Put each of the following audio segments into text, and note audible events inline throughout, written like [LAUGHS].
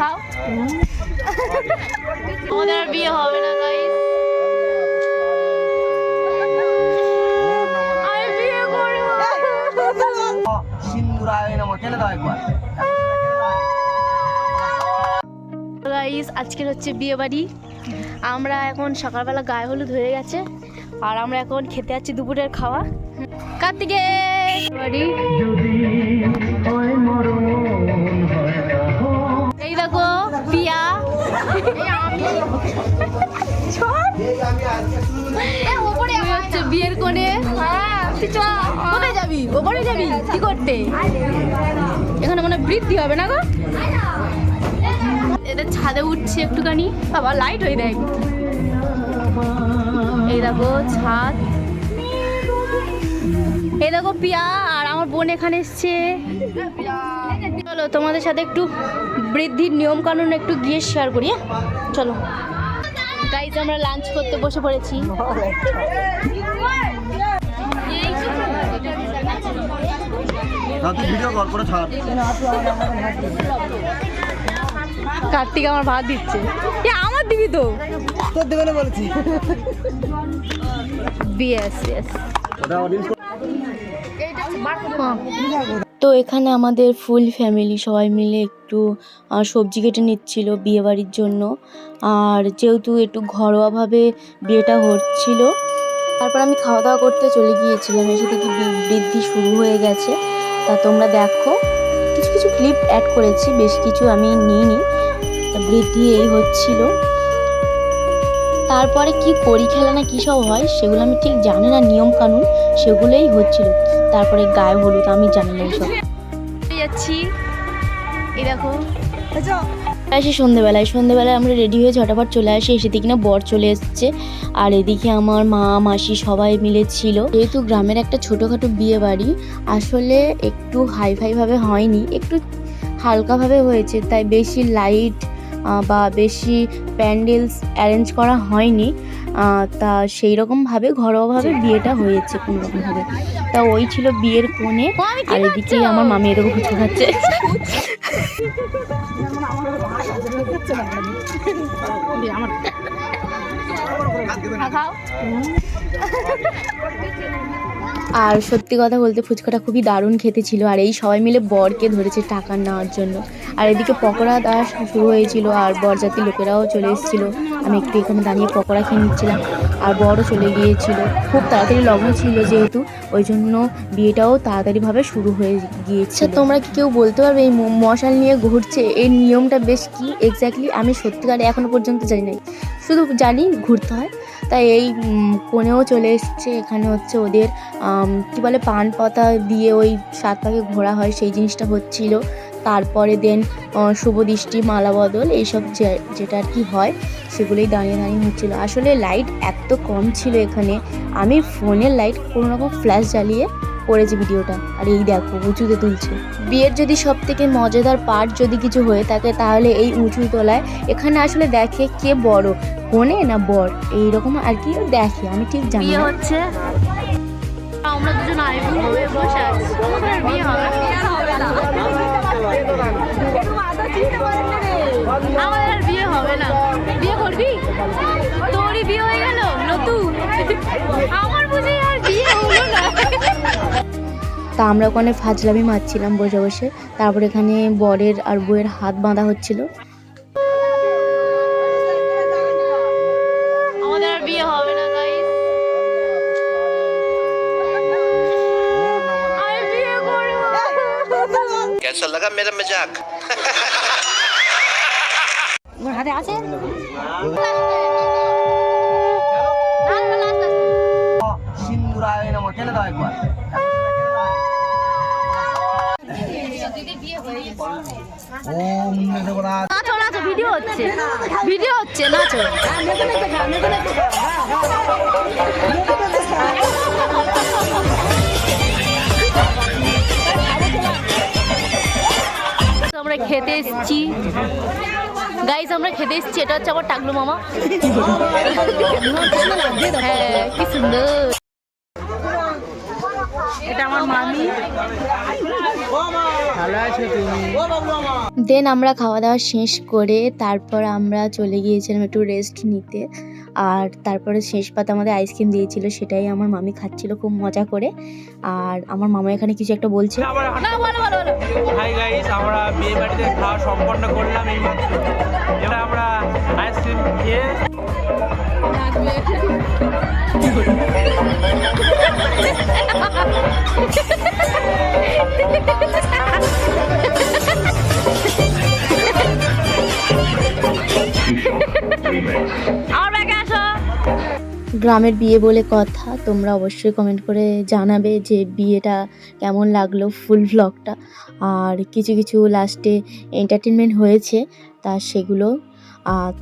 খাও। বিয়ে হবে না গাইস আজকের হচ্ছে বিয়ে বাড়ি। আমরা এখন সকালবেলা গায়ে হলুদ হয়ে গেছে, আর আমরা এখন খেতে যাচ্ছি দুপুরের খাওয়া। কার্তিকে! বাড়ি বিয়ের কোণে কোথায় যাবি ওপরে যাবি কি করতে এখানে মনে বৃদ্ধি হবে না গো এদের ছাদে উঠছে একটুখানি বাবা লাইট হয়ে দেয় এই দেখো ছাদ। এই দেখো পিয়া আর আমার বোন এখানে এসছে। চলো তোমাদের সাথে একটু বৃদ্ধির নিয়ম কানুন একটু গিয়ে শেয়ার করি হ্যাঁ? চলো। গাইজ আমরা লাঞ্চ করতে বসে পড়েছি। কার্তিক আমার ভাত দিচ্ছে। এ আমার দিবি তো? তোর দেবে না বলেছি। বিএস তো এখানে আমাদের ফুল ফ্যামিলি সবাই মিলে একটু সবজি কেটে নিচ্ছিল বিয়েবাড়ির জন্য। আর যেহেতু একটু ঘরোয়াভাবে বিয়েটা হচ্ছিল, তারপর আমি খাওয়া দাওয়া করতে চলে গিয়েছিলাম। এসে থেকে বৃদ্ধি শুরু হয়ে গেছে। তা তোমরা দেখো, কিছু কিছু ক্লিপ অ্যাড করেছি, বেশ কিছু আমি নিইনি। তা বৃদ্ধি এই হচ্ছিল। তারপরে কি করি খেলা না কী সব হয় সেগুলো আমি ঠিক জানি না নিয়ম কানুন সেগুলোই হচ্ছিল। তারপরে গায়ে হলুদ আমি জানি না এইসব যাচ্ছি। আসি সন্ধেবেলায় সন্ধেবেলায় আমরা রেডি হয়ে ঝটাফট চলে আসি এসে দেখি না বর চলে এসছে। আর এদিকে আমার মা মাসি সবাই মিলে ছিল। যেহেতু গ্রামের একটা ছোটোখাটো বিয়ে বাড়ি আসলে একটু হাই ফাইভাবে হয়নি একটু হালকাভাবে হয়েছে তাই বেশি লাইট বা বেশি প্যান্ডেলস অ্যারেঞ্জ করা হয়নি তা সেই রকমভাবে ঘরোয়াভাবে বিয়েটা হয়েছে কোনো রকমভাবে তা ওই ছিল বিয়ের কোণে আর এদিকে আমার মামি এরকম ফুচকা খাচ্ছে। [LAUGHS] [LAUGHS] [LAUGHS] আর সত্যি কথা বলতে ফুচকাটা খুবই দারুণ খেতে ছিল, আর এই সবাই মিলে বরকে ধরেছে টাকা নেওয়ার জন্য। আর এদিকে পকোড়া দেওয়া শুরু হয়েছিল, আর বরজাতি লোকেরাও চলে এসেছিল। আমি একটু এখানে দাঁড়িয়ে পকোড়া খেয়ে নিচ্ছিলাম, আর বরও চলে গিয়েছিল। খুব তাড়াতাড়ি লগ্ন ছিল যেহেতু, ওই জন্য বিয়েটাও তাড়াতাড়িভাবে শুরু হয়ে গিয়েছে তোমরা কি কেউ বলতে পারবে এই মশাল নিয়ে ঘুরছে? এই নিয়মটা বেশ কি? এক্স্যাক্টলি আমি সত্যিকারে এখনও পর্যন্ত জানি নাই। শুধু জানি ঘুরতে হয়। তাই এই কোণেও চলে এসছে। এখানে হচ্ছে ওদের কি বলে, পান পাতা দিয়ে ওই সাত পাকে ঘোরা হয়, সেই জিনিসটা হচ্ছিল। তারপরে দেন শুভ দৃষ্টি, মালা বদল, এইসব যেটা আর কি হয়, সেগুলোই দাঁড়িয়ে দাঁড়িয়ে হচ্ছিল। আসলে লাইট এত কম ছিল এখানে। আমি ফোনের লাইট কোনো রকম ফ্ল্যাশ জ্বালিয়ে করেছি ভিডিওটা আর এই দেখো, উঁচুতে তুলছে। বিয়ের যদি সব থেকে মজাদার পার্ট যদি কিছু হয়ে থাকে, তাহলে এই উঁচু তোলায়। এখানে আসলে দেখে কে বড় কনে না বর? এইরকম আর কি দেখে, আমি ঠিক জানি হচ্ছে আমরা দুজন আইবুড়ো হয়ে বসে আছি। আমাদের আর বিয়ে হবে আমাদের আর বিয়ে হবে না। বিয়ে করবি? তোরই বিয়ে হয়ে গেল নতুন আমার বুঝি আর বিয়ে হলো না। তা আমরা ওখানে ফাজলামি মারছিলাম বসে বসে। তারপর এখানে বরের আর বউয়ের হাত বাঁধা হচ্ছিল আমাদের আর বিয়ে হবে না গাইস আমি বিয়ে করব कैसा लगा मेरा मजाक হাতে আছে সিন্দুরায় নামা কেনে দাও একবার ওম জগন্নাথ নাচো নাচো ভিডিও হচ্ছে ভিডিও হচ্ছে নাচো খেতে এসেছি। গাইজ আমরা খেতে এসেছি। এটা হচ্ছে আমার টাকলু মামা। হ্যাঁ কি সুন্দর। এটা আমার মামি। দেন আমরা খাওয়া দাওয়া শেষ করে তারপর আমরা চলে গিয়েছিলাম একটু রেস্ট নিতে। আর তারপরে শেষ পাতে আমাদের আইসক্রিম দিয়েছিল সেটাই আমার মামি খাচ্ছিল খুব মজা করে। আর আমার মামা এখানে কিছু একটা বলছে। না বলো বলো বলো হাই গাইস আমরা বিয়ে বাড়িতে খাওয়া সম্পন্ন করলাম এই মাত্র আমরা আইসক্রিম খেয়ে আমার ব্যাগে আসো গ্রামের বিয়ে বলে কথা, তোমরা অবশ্যই কমেন্ট করে জানাবে যে বিয়েটা কেমন লাগল ফুল ভ্লগটা আর কিছু কিছু লাস্টে এন্টারটেনমেন্ট হয়েছে, তা সেগুলো।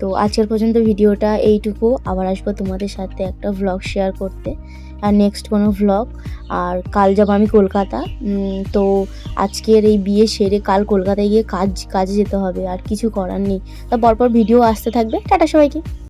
তো আজকের পর্যন্ত ভিডিওটা এইটুকু। আবার আসব তোমাদের সাথে একটা ভ্লগ শেয়ার করতে। আর নেক্সট কোনো ভ্লগ আর কাল যাব আমি কলকাতা। তো আজকের এই বিয়ে সেরে কাল কলকাতায় গিয়ে কাজ, কাজে যেতে হবে, আর কিছু করার নেই। তা পরপর ভিডিও আসতে থাকবে। টাটা সবাইকে।